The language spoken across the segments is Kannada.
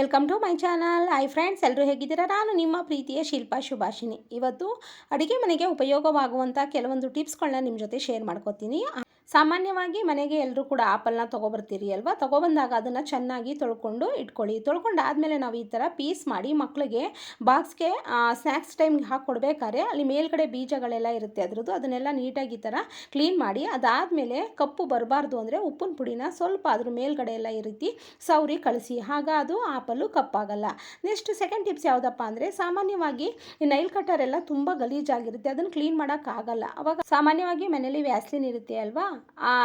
Welcome to my channel hi friends ಎಲ್ಲರೂ ಹೇಗಿದ್ದೀರಾ? ನಾನು ನಿಮ್ಮ ಪ್ರೀತಿಯ ಶಿಲ್ಪಾ ಶುಭಾಷಿನಿ ಇವತ್ತು ಅಡುಗೆ ಮನೆಗೆ ಉಪಯೋಗವಾಗುವಂಥ ಕೆಲವೊಂದು ಟಿಪ್ಸ್ಗಳನ್ನ ನಿಮ್ಮ ಜೊತೆ ಶೇರ್ ಮಾಡ್ಕೋತೀನಿ. ಸಾಮಾನ್ಯವಾಗಿ ಮನೆಗೆ ಎಲ್ಲರೂ ಕೂಡ ಆಪಲ್ನ ತೊಗೊಬರ್ತೀರಿ ಅಲ್ವಾ? ತೊಗೊಬಂದಾಗ ಅದನ್ನು ಚೆನ್ನಾಗಿ ತೊಳ್ಕೊಂಡು ಇಟ್ಕೊಳ್ಳಿ. ತೊಳ್ಕೊಂಡಾದಮೇಲೆ ನಾವು ಈ ಥರ ಪೀಸ್ ಮಾಡಿ ಮಕ್ಕಳಿಗೆ ಬಾಕ್ಸ್ಗೆ ಸ್ನ್ಯಾಕ್ಸ್ ಟೈಮ್ಗೆ ಹಾಕಿ ಕೊಡಬೇಕಾದ್ರೆ ಅಲ್ಲಿ ಮೇಲ್ಗಡೆ ಬೀಜಗಳೆಲ್ಲ ಇರುತ್ತೆ ಅದರದ್ದು. ಅದನ್ನೆಲ್ಲ ನೀಟಾಗಿ ಈ ಥರ ಕ್ಲೀನ್ ಮಾಡಿ ಅದಾದಮೇಲೆ ಕಪ್ಪು ಬರಬಾರ್ದು ಅಂದರೆ ಉಪ್ಪಿನ ಪುಡಿನ ಸ್ವಲ್ಪ ಅದ್ರ ಮೇಲ್ಗಡೆ ಎಲ್ಲ ಈ ರೀತಿ ಸೌರಿ ಕಳಿಸಿ. ಆಗ ಅದು ಆಪಲ್ಲು ಕಪ್ಪಾಗಲ್ಲ. ನೆಕ್ಸ್ಟ್ ಸೆಕೆಂಡ್ ಟಿಪ್ಸ್ ಯಾವುದಪ್ಪ ಅಂದರೆ ಸಾಮಾನ್ಯವಾಗಿ ನೈಲ್ ಕಟರ್ ಎಲ್ಲ ತುಂಬ ಗಲೀಜಾಗಿರುತ್ತೆ. ಅದನ್ನು ಕ್ಲೀನ್ ಮಾಡೋಕ್ಕಾಗಲ್ಲ ಅವಾಗ ಸಾಮಾನ್ಯವಾಗಿ ಮನೇಲಿ ವ್ಯಾಸ್ಲಿನ್ ಇರುತ್ತೆ ಅಲ್ವಾ?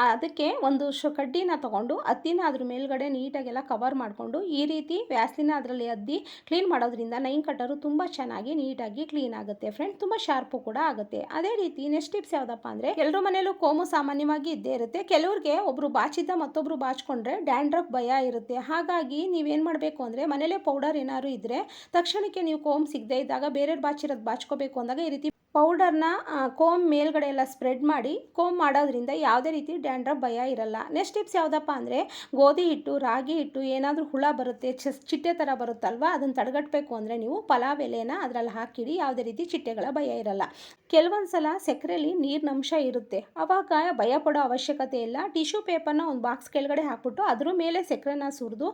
ಅದಕ್ಕೆ ಒಂದು ಶ ಕಡ್ಡಿನ ತೊಗೊಂಡು ಹತ್ತಿನ ಅದ್ರ ಮೇಲ್ಗಡೆ ನೀಟಾಗೆಲ್ಲ ಕವರ್ ಮಾಡಿಕೊಂಡು ಈ ರೀತಿ ವ್ಯಾಸ್ಲಿನ ಅದರಲ್ಲಿ ಅದ್ದಿ ಕ್ಲೀನ್ ಮಾಡೋದ್ರಿಂದ ನೈನ್ ಕಟ್ಟರು ತುಂಬ ಚೆನ್ನಾಗಿ ನೀಟಾಗಿ ಕ್ಲೀನ್ ಆಗುತ್ತೆ ಫ್ರೆಂಡ್ ತುಂಬ ಶಾರ್ಪು ಕೂಡ ಆಗುತ್ತೆ. ಅದೇ ರೀತಿ ನೆಕ್ಸ್ಟ್ ಟಿಪ್ಸ್ ಯಾವುದಪ್ಪ ಅಂದರೆ ಎಲ್ಲರ ಮನೆಯಲ್ಲೂ ಕೋಮು ಸಾಮಾನ್ಯವಾಗಿ ಇದ್ದೇ ಇರುತ್ತೆ. ಕೆಲವ್ರಿಗೆ ಒಬ್ಬರು ಬಾಚಿದ್ದ ಮತ್ತೊಬ್ಬರು ಬಾಚ್ಕೊಂಡ್ರೆ ಡ್ಯಾಂಡ್ರಫ್ ಭಯ ಇರುತ್ತೆ. ಹಾಗಾಗಿ ನೀವೇನು ಮಾಡಬೇಕು ಅಂದರೆ ಮನೇಲೇ ಪೌಡರ್ ಏನಾದ್ರು ಇದ್ದರೆ ತಕ್ಷಣಕ್ಕೆ ನೀವು ಕೋಮ್ ಸಿಗದೇ ಇದ್ದಾಗ ಬೇರೆಯವ್ರು ಬಾಚಿರೋದು ಬಾಚ್ಕೋಬೇಕು ಅಂದಾಗ ಈ ರೀತಿ ಪೌಡರ್ನ ಕೋಮ್ ಮೇಲ್ಗಡೆ ಎಲ್ಲ ಸ್ಪ್ರೆಡ್ ಮಾಡಿ, ಕೋಮ್ ಮಾಡೋದ್ರಿಂದ ಯಾವುದೇ ರೀತಿ ಡ್ಯಾಂಡ್ರಫ್ ಭಯ ಇರಲ್ಲ. ನೆಕ್ಸ್ಟ್ ಟಿಪ್ಸ್ ಯಾವುದಪ್ಪ ಅಂದರೆ, ಗೋಧಿ ಹಿಟ್ಟು, ರಾಗಿ ಹಿಟ್ಟು, ಏನಾದರೂ ಹುಳ ಬರುತ್ತೆ, ಚಸ್, ಚಿಟ್ಟೆ ಥರ ಬರುತ್ತಲ್ವಾ, ಅದನ್ನು ತಡೆಗಟ್ಟಬೇಕು ಅಂದರೆ ನೀವು ಪಲಾವ್ ಎಲೆನ ಅದರಲ್ಲಿ ಹಾಕಿಡಿ, ಯಾವುದೇ ರೀತಿ ಚಿಟ್ಟೆಗಳ ಭಯ ಇರಲ್ಲ. ಕೆಲವೊಂದು ಸಲ ಸಕ್ಕರೆಯಲ್ಲಿ ನೀರಿನ ಅಂಶ ಇರುತ್ತೆ. ಆವಾಗ ಭಯ ಪಡೋ ಅವಶ್ಯಕತೆ ಇಲ್ಲ. ಟಿಶ್ಯೂ ಪೇಪರ್ನ ಒಂದು ಬಾಕ್ಸ್ ಕೆಳಗಡೆ ಹಾಕ್ಬಿಟ್ಟು, ಅದ್ರ ಮೇಲೆ ಸಕ್ಕರೆನ ಸುರಿದು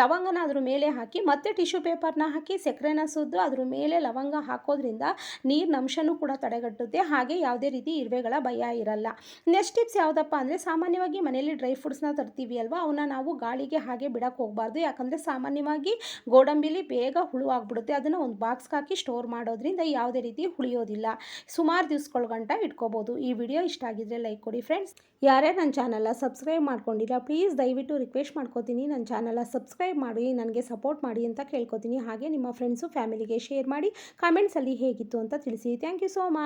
ಲವಂಗನ ಅದ್ರ ಮೇಲೆ ಹಾಕಿ, ಮತ್ತೆ ಟಿಶ್ಯೂ ಪೇಪರ್ನ ಹಾಕಿ ಸಕ್ಕರೆನ ಸುರಿದು, ಅದ್ರ ಮೇಲೆ ಲವಂಗ ಹಾಕೋದ್ರಿಂದ ನೀರಿನ ಕೂಡ ತಡೆಗಟ್ಟುತ್ತೆ. ಹಾಗೆ ಯಾವುದೇ ರೀತಿ ಇರುವೆಗಳ ಭಯ ಇರಲ್ಲ. ನೆಕ್ಸ್ಟ್ ಟಿಪ್ಸ್ ಯಾವುದಪ್ಪ ಅಂದರೆ ಸಾಮಾನ್ಯವಾಗಿ ಮನೆಯಲ್ಲಿ ಡ್ರೈ ಫ್ರೂಟ್ಸ್ನ ತರ್ತೀವಿ ಅಲ್ವಾ? ಅವನ್ನ ನಾವು ಗಾಳಿಗೆ ಹಾಗೆ ಬಿಡಕ್ಕೆ ಹೋಗಬಾರ್ದು. ಯಾಕಂದರೆ ಸಾಮಾನ್ಯವಾಗಿ ಗೋಡಂಬಿಲಿ ಬೇಗ ಹುಳು ಆಗ್ಬಿಡುತ್ತೆ. ಅದನ್ನು ಒಂದು ಬಾಕ್ಸ್ಗೆ ಹಾಕಿ ಸ್ಟೋರ್ ಮಾಡೋದ್ರಿಂದ ಯಾವುದೇ ರೀತಿ ಹುಳಿಯೋದಿಲ್ಲ. ಸುಮಾರು ದಿವ್ಸಗಳ ಗಂಟ ಇಟ್ಕೋಬೋದು. ಈ ವಿಡಿಯೋ ಇಷ್ಟ ಆಗಿದ್ರೆ ಲೈಕ್ ಕೊಡಿ ಫ್ರೆಂಡ್ಸ್ ಯಾರೇ ನನ್ನ ಚಾನಲ್ನ ಸಬ್ಸ್ಕ್ರೈಬ್ ಮಾಡ್ಕೊಂಡಿಲ್ಲ ಪ್ಲೀಸ್ ದಯವಿಟ್ಟು ರಿಕ್ವೆಸ್ಟ್ ಮಾಡ್ಕೋತೀನಿ. ನನ್ನ ಚಾನಲ್ನ ಸಬ್ಸ್ಕ್ರೈಬ್ ಮಾಡಿ, ನನಗೆ ಸಪೋರ್ಟ್ ಮಾಡಿ ಅಂತ ಕೇಳ್ಕೊತೀನಿ. ಹಾಗೆ ನಿಮ್ಮ ಫ್ರೆಂಡ್ಸು ಫ್ಯಾಮಿಲಿಗೆ ಶೇರ್ ಮಾಡಿ. ಕಾಮೆಂಟ್ಸಲ್ಲಿ ಹೇಗಿತ್ತು ಅಂತ ತಿಳಿಸಿ. Thank you so much